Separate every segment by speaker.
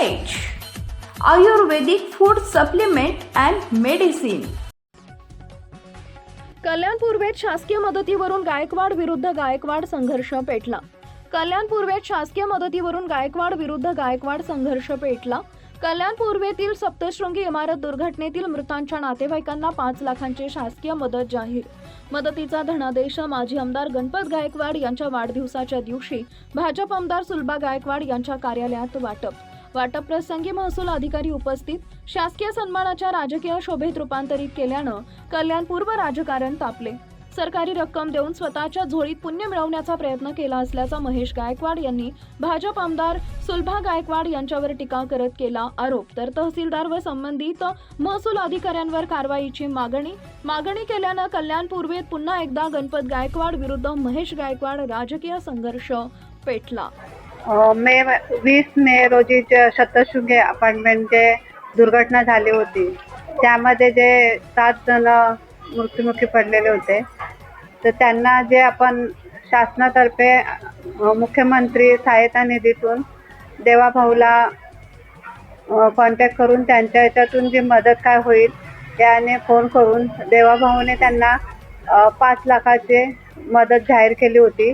Speaker 1: Ayurvedic food supplement and medicine
Speaker 2: Kalyan पूर्वेत शासकीय मदतीवरून गायकवाड विरुद्ध गायकवाड संघर्ष पेटला. कल्याण पूर्वेत शासकीय मदतीवरून गायकवाड विरुद्ध गायकवाड संघर्ष पेटला. कल्याण पूर्वेतील सप्तशृंगी इमारत दुर्घटनेतील मृतांच्या नातेवाईकांना पाच लाखांची शासकीय मदत जाहीर. मदतीचा धनादेश माजी आमदार गणपत गायकवाड यांच्या वाढदिवसाच्या दिवशी भाजप आमदार सुलभा गायकवाड यांच्या कार्यालयात वाटप. वाटप प्रसंगी महसूल अधिकारी उपस्थित शासकीय सन्मानाच्या राजकीय शोभेत रूपांतरित केल्यानं कल्याण पूर्व राजकारण तापले. सरकारी रक्कम देऊन स्वतःच्या झोळीत पुण्य मिळवण्याचा प्रयत्न केला असल्याचा महेश गायकवाड यांनी भाजप आमदार सुलभा गायकवाड यांच्यावर टीका करत केला आरोप. तर तहसीलदार व संबंधित महसूल अधिकाऱ्यांवर कारवाईची मागणी. मागणी केल्यानं कल्याण पूर्वेत पुन्हा एकदा गणपत गायकवाड विरुद्ध महेश गायकवाड राजकीय संघर्ष पेटला.
Speaker 3: मे वीस मे रोजी जे शतशृंगी अपार्टमेंट जे दुर्घटना झाली होती त्यामध्ये जे सात जण मृत्युमुखी पडलेले होते तर त्यांना जे आपण शासनातर्फे मुख्यमंत्री सहायता निधीतून देवाभाऊला कॉन्टॅक्ट करून त्यांच्या याच्यातून जी मदत काय होईल त्याने फोन करून देवाभाऊने त्यांना पाच लाखाची मदत जाहीर केली होती.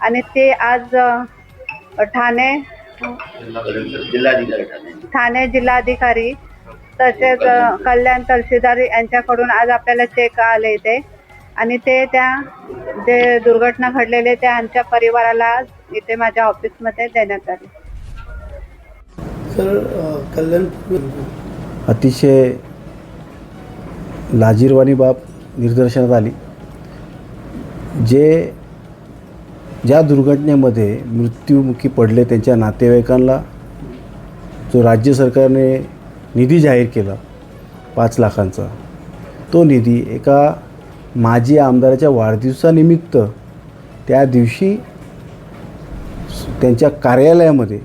Speaker 3: आणि ते आज ठाणे
Speaker 4: जिल्हाधिकारी ठाणे
Speaker 3: जिल्हाधिकारी तसेच कल्याण तहसीलदार यांच्याकडून आज आपल्याला चेक आले इथे. आणि ते त्या जे दुर्घटना घडलेले त्यांच्या परिवाराला आज इथे माझ्या ऑफिसमध्ये देण्यात आले.
Speaker 5: सर कल्याण
Speaker 6: अतिशय लाजीरवाणी बाब निदर्शनात आली. जे ज्या दुर्घटनेमध्ये मृत्युमुखी पडले त्यांच्या नातेवाईकांना जो राज्य सरकारने निधी जाहीर केला पाच लाखांचा तो निधी एका माजी आमदाराच्या वाढदिवसानिमित्त त्या दिवशी त्यांच्या कार्यालयामध्ये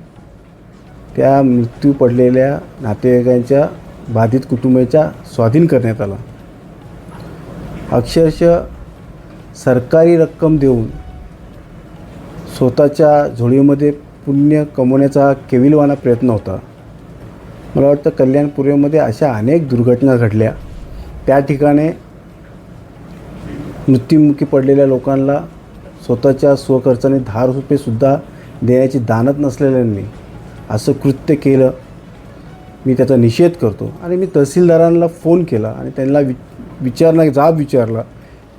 Speaker 6: त्या मृत्यू पडलेल्या नातेवाईकांच्या बाधित कुटुंबाच्या स्वाधीन करण्यात आला. अक्षरशः सरकारी रक्कम देऊन स्वतःच्या झोळीमध्ये पुण्य कमवण्याचा हा केविलवाना प्रयत्न होता. मला वाटतं कल्याणपुरेमध्ये अशा अनेक दुर्घटना घडल्या. त्या ठिकाणी मृत्युमुखी पडलेल्या लोकांना स्वतःच्या स्वखर्चाने दहा रुपयेसुद्धा देण्याची दानत नसलेल्यांनी असं कृत्य केलं. मी त्याचा निषेध करतो. आणि मी तहसीलदारांना फोन केला आणि त्यांना वि विचारणा जाब विचारला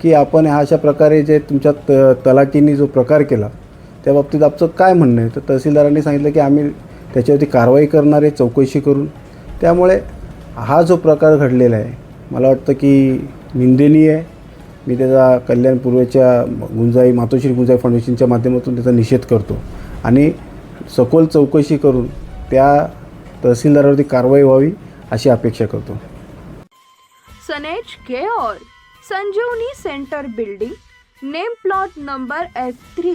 Speaker 6: की आपण ह्या अशा प्रकारे जे तुमच्या त तलाटींनी जो प्रकार केला त्या बाबतीत आमचं काय म्हणणं आहे? तर तहसीलदारांनी सांगितलं की आम्ही त्याच्यावरती कारवाई करणार आहे चौकशी करून. त्यामुळे हा जो प्रकार घडलेला आहे मला वाटतं की निंदनीय आहे. मी त्याचा कल्याण पूर्वेच्या गुंजाई मातोश्री गुंजाई फाउंडेशनच्या माध्यमातून त्याचा निषेध करतो. आणि सखोल चौकशी करून त्या तहसीलदारावरती कारवाई व्हावी अशी अपेक्षा करतो.
Speaker 2: सनेज care Sanjivani centre building name plot number F three